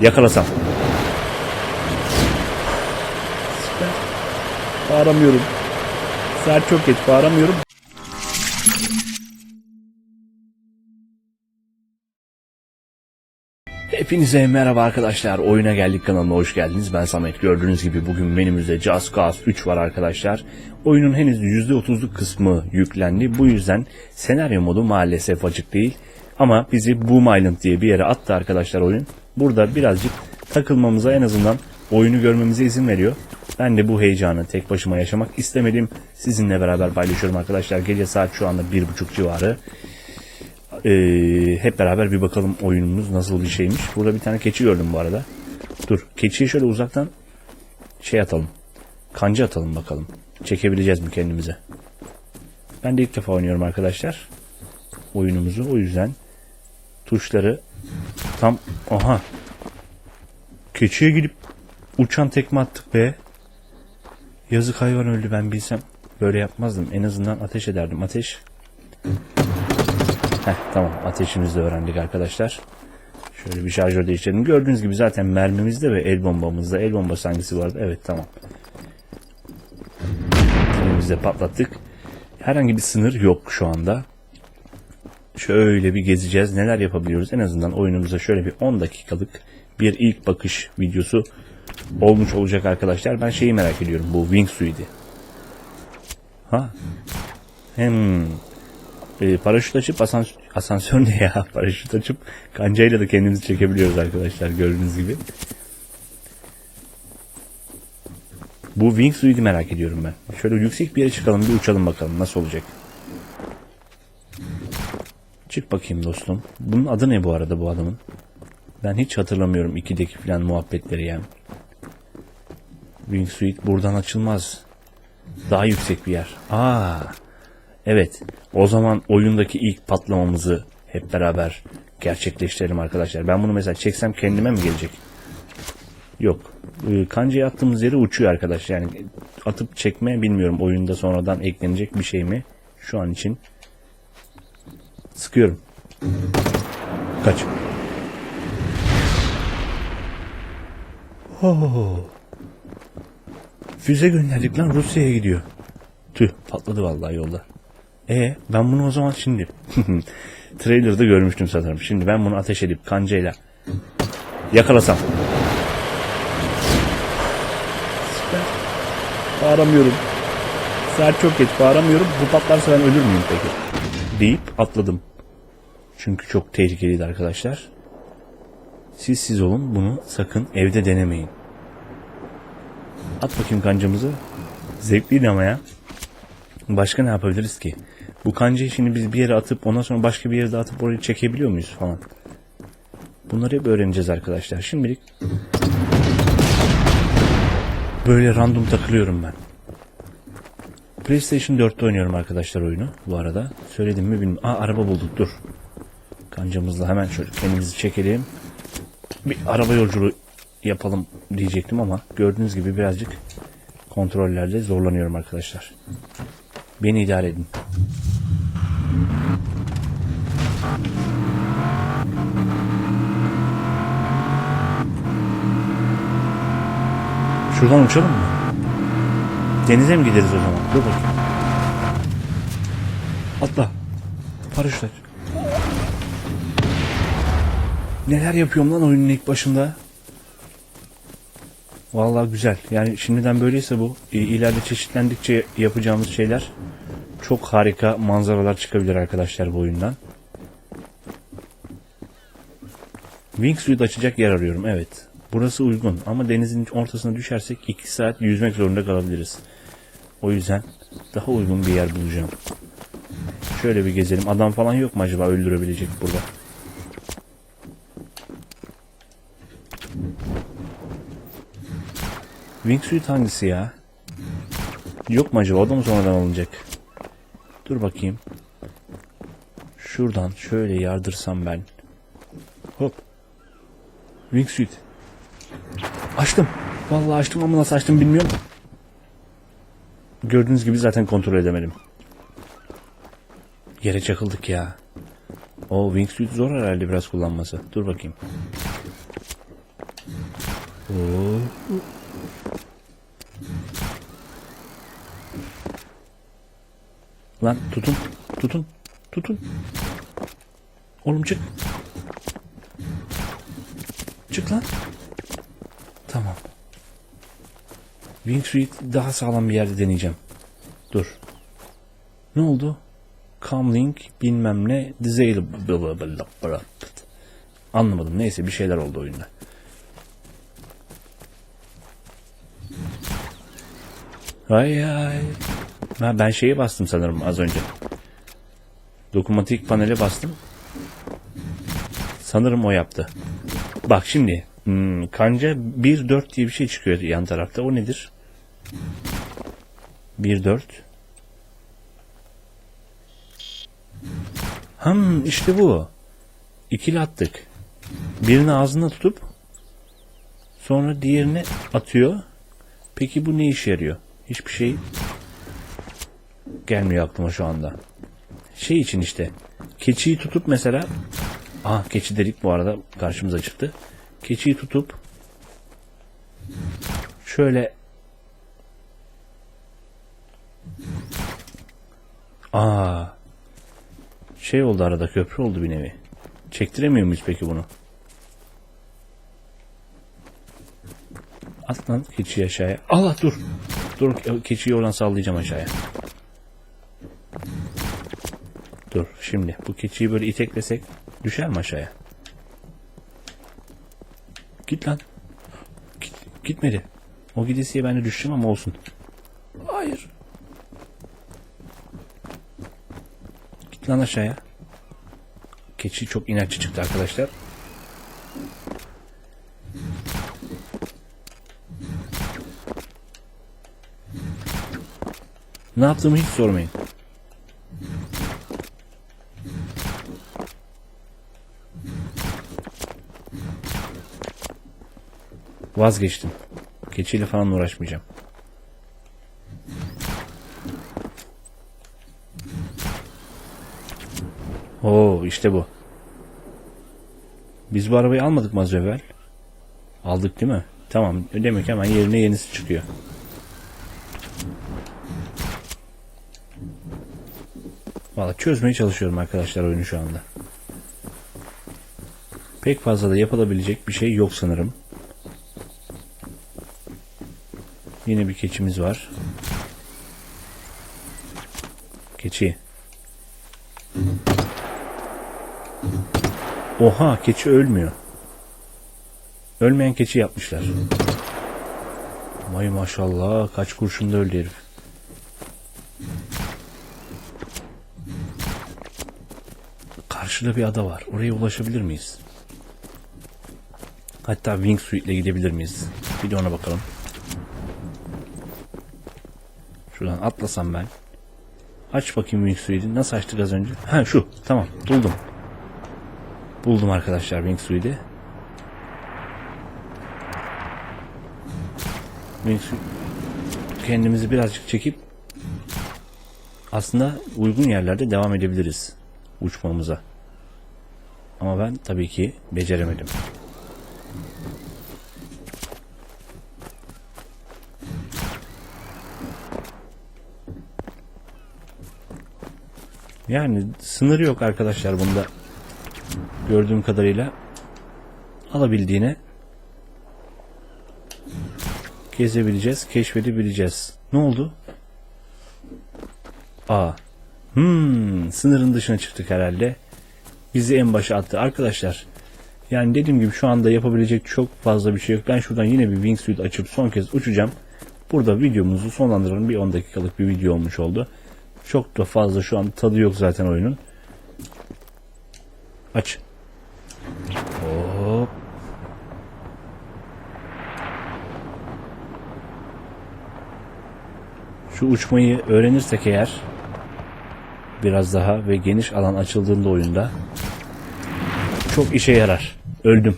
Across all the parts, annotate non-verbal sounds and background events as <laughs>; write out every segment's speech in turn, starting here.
Yakalasam. Bağıramıyorum. Saat çok geç bağıramıyorum. Hepinize merhaba arkadaşlar. Oyuna geldik kanalıma hoş geldiniz. Ben Samet. Gördüğünüz gibi bugün menümüzde Just Cause 3 var arkadaşlar. Oyunun henüz %30'luk kısmı yüklendi. Bu yüzden senaryo modu maalesef açık değil. Ama bizi Boom Island diye bir yere attı arkadaşlar oyun. Burada birazcık takılmamıza en azından oyunu görmemize izin veriyor. Ben de bu heyecanı tek başıma yaşamak istemedim. Sizinle beraber paylaşıyorum arkadaşlar. Gece saat şu anda 1.30 civarı. Ee, hep beraber bir bakalım oyunumuz nasıl bir şeymiş. Burada bir tane keçi gördüm bu arada. Dur keçiyi şöyle uzaktan şey atalım. Kanca atalım bakalım. Çekebileceğiz mi kendimize? Ben de ilk defa oynuyorum arkadaşlar. Oyunumuzu o yüzden tuşları tam aha keçiye gidip uçan tekme attık be. Yazık hayvan öldü ben bilsem böyle yapmazdım. En azından ateş ederdim. Ateş Heh, tamam ateşimizi de öğrendik arkadaşlar. Şöyle bir şarjör değiştirelim. Gördüğünüz gibi zaten mermimizde ve el bombamızda. El bombası hangisi vardı? Evet tamam. Elimizi de patlattık. Herhangi bir sınır yok şu anda. Şöyle bir gezeceğiz. Neler yapabiliyoruz? En azından oyunumuza şöyle bir 10 dakikalık bir ilk bakış videosu olmuş olacak arkadaşlar. Ben şeyi merak ediyorum. Bu Wingsuit'i. Ha? Hem e, paraşüt açıp asansör, asansör ne ya? <laughs> Paraşüt açıp kancayla da kendimizi çekebiliyoruz arkadaşlar gördüğünüz gibi. Bu wingsuit'i merak ediyorum ben. Şöyle yüksek bir yere çıkalım bir uçalım bakalım nasıl olacak. Çık bakayım dostum. Bunun adı ne bu arada bu adamın? Ben hiç hatırlamıyorum 2'deki falan muhabbetleri yani. Wingsuit buradan açılmaz. Daha yüksek bir yer. Aa, Evet. O zaman oyundaki ilk patlamamızı hep beraber gerçekleştirelim arkadaşlar. Ben bunu mesela çeksem kendime mi gelecek? Yok. Ee, Kancaya attığımız yere uçuyor arkadaş. Yani atıp çekme bilmiyorum. Oyunda sonradan eklenecek bir şey mi? Şu an için sıkıyorum. Kaç. Oh. Füze gönderdik lan Rusya'ya gidiyor. Tüh patladı vallahi yolda. E ben bunu o zaman şimdi <laughs> trailer'da görmüştüm sanırım. Şimdi ben bunu ateş edip kancayla yakalasam. Süper. Bağıramıyorum. Saat çok geç bağıramıyorum. Bu patlarsa ben ölür müyüm peki? Deyip atladım. Çünkü çok tehlikeliydi arkadaşlar. Siz siz olun bunu sakın evde denemeyin. At bakayım kancamızı. Zevkliydi ama ya. Başka ne yapabiliriz ki? Bu kancayı şimdi biz bir yere atıp ondan sonra başka bir yere atıp orayı çekebiliyor muyuz falan. Bunları hep öğreneceğiz arkadaşlar. Şimdilik böyle random takılıyorum ben. PlayStation 4'te oynuyorum arkadaşlar oyunu bu arada. Söyledim mi bilmiyorum. Aa araba bulduk dur. Kancamızla hemen şöyle kendimizi çekelim. Bir araba yolculuğu yapalım diyecektim ama gördüğünüz gibi birazcık kontrollerde zorlanıyorum arkadaşlar. Beni idare edin. Şuradan uçalım mı? Denize mi gideriz o zaman? Dur bakayım. Atla. Paraşüt aç. Neler yapıyorum lan oyunun ilk başında? Vallahi güzel. Yani şimdiden böyleyse bu ileride çeşitlendikçe yapacağımız şeyler çok harika manzaralar çıkabilir arkadaşlar bu oyundan. Wingsuit açacak yer arıyorum. Evet. Burası uygun ama denizin ortasına düşersek 2 saat yüzmek zorunda kalabiliriz. O yüzden daha uygun bir yer bulacağım. Şöyle bir gezelim. Adam falan yok mu acaba öldürebilecek burada? Wingsuit hangisi ya? Yok mu acaba? O da mı sonradan alınacak? Dur bakayım. Şuradan şöyle yardırsam ben. Hop. Wingsuit. Açtım. Vallahi açtım ama nasıl açtım bilmiyorum. Gördüğünüz gibi zaten kontrol edemedim. Yere çakıldık ya. O wingsuit zor herhalde biraz kullanması. Dur bakayım. Oo. Lan tutun, tutun, tutun. Oğlum çık. Çık lan. Tamam. Wing Street daha sağlam bir yerde deneyeceğim. Dur. Ne oldu? Comlink bilmem ne disable. Anlamadım. Neyse bir şeyler oldu oyunda. Ay ay. Ha, ben şeyi bastım sanırım az önce. Dokunmatik panele bastım. Sanırım o yaptı. Bak şimdi hmm, kanca 1.4 diye bir şey çıkıyor yan tarafta. O nedir? 1.4 Ham işte bu. İkili attık. Birini ağzına tutup sonra diğerini atıyor. Peki bu ne işe yarıyor? Hiçbir şey gelmiyor aklıma şu anda. Şey için işte. Keçiyi tutup mesela Ah keçi delik bu arada karşımıza çıktı. Keçiyi tutup şöyle Aa şey oldu arada köprü oldu bir nevi. Çektiremiyor muyuz peki bunu? At lan keçiyi aşağıya. Allah dur. Dur keçiyi oradan sallayacağım aşağıya. Dur şimdi bu keçiyi böyle iteklesek düşer mi aşağıya? Git lan. Git, gitmedi. O gidesiye ben de düştüm ama olsun. Hayır. Git lan aşağıya. Keçi çok inatçı çıktı arkadaşlar. Ne yaptığımı hiç sormayın. Vazgeçtim. Keçiyle falan uğraşmayacağım. Oo işte bu. Biz bu arabayı almadık mı az evvel? Aldık değil mi? Tamam. Demek hemen yerine yenisi çıkıyor. Valla çözmeye çalışıyorum arkadaşlar oyunu şu anda. Pek fazla da yapılabilecek bir şey yok sanırım. Yine bir keçimiz var. Keçi. Oha keçi ölmüyor. Ölmeyen keçi yapmışlar. Vay maşallah kaç kurşunda öldü herif. Karşıda bir ada var. Oraya ulaşabilir miyiz? Hatta Wingsuit'le gidebilir miyiz? Bir de ona bakalım. Şuradan atlasam ben. Aç bakayım Wingsuit'i. Nasıl açtık az önce? Ha şu. Tamam. Buldum. Buldum arkadaşlar Wingsuit'i. Wingsuit kendimizi birazcık çekip aslında uygun yerlerde devam edebiliriz uçmamıza. Ama ben tabii ki beceremedim. Yani sınırı yok arkadaşlar bunda. Gördüğüm kadarıyla alabildiğine gezebileceğiz, keşfedebileceğiz. Ne oldu? Aa. Hmm, sınırın dışına çıktık herhalde. Bizi en başa attı. Arkadaşlar yani dediğim gibi şu anda yapabilecek çok fazla bir şey yok. Ben şuradan yine bir wingsuit açıp son kez uçacağım. Burada videomuzu sonlandıralım. Bir 10 dakikalık bir video olmuş oldu. Çok da fazla şu an tadı yok zaten oyunun. Aç. Hop. Şu uçmayı öğrenirsek eğer biraz daha ve geniş alan açıldığında oyunda çok işe yarar. Öldüm.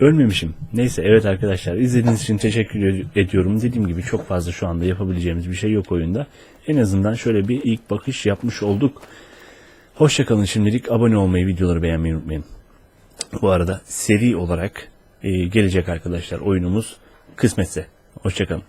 Ölmemişim. Neyse evet arkadaşlar izlediğiniz için teşekkür ediyorum. Dediğim gibi çok fazla şu anda yapabileceğimiz bir şey yok oyunda. En azından şöyle bir ilk bakış yapmış olduk. Hoşçakalın şimdilik. Abone olmayı, videoları beğenmeyi unutmayın. Bu arada seri olarak e, gelecek arkadaşlar oyunumuz kısmetse. Hoşçakalın.